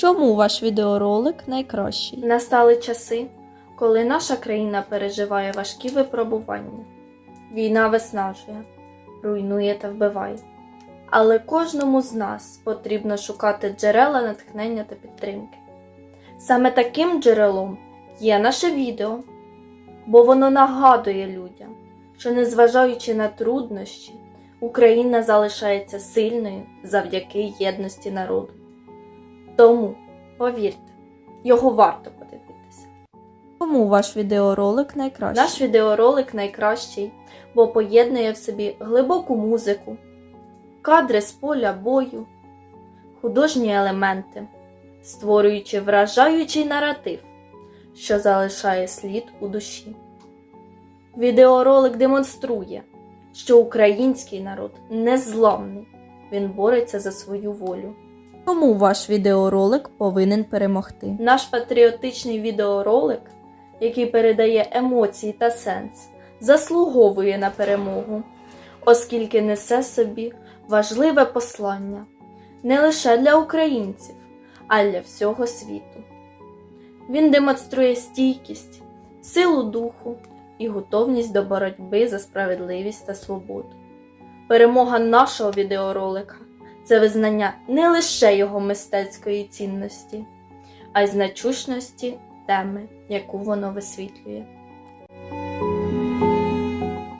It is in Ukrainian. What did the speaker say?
Чому ваш відеоролик найкращий? Настали часи, коли наша країна переживає важкі випробування. Війна виснажує, руйнує та вбиває. Але кожному з нас потрібно шукати джерела натхнення та підтримки. Саме таким джерелом є наше відео, бо воно нагадує людям, що незважаючи на труднощі, Україна залишається сильною завдяки єдності народу. Тому, повірте, його варто подивитися. Чому ваш відеоролик найкращий? Наш відеоролик найкращий, бо поєднує в собі глибоку музику, кадри з поля бою, художні елементи, створюючи вражаючий наратив, що залишає слід у душі. Відеоролик демонструє, що український народ незламний, він бореться за свою волю. Чому ваш відеоролик повинен перемогти? Наш патріотичний відеоролик, який передає емоції та сенс, заслуговує на перемогу, оскільки несе собі важливе послання не лише для українців, а й для всього світу. Він демонструє стійкість, силу духу і готовність до боротьби за справедливість та свободу. Перемога нашого відеоролика це визнання не лише його мистецької цінності, а й значущності теми, яку воно висвітлює.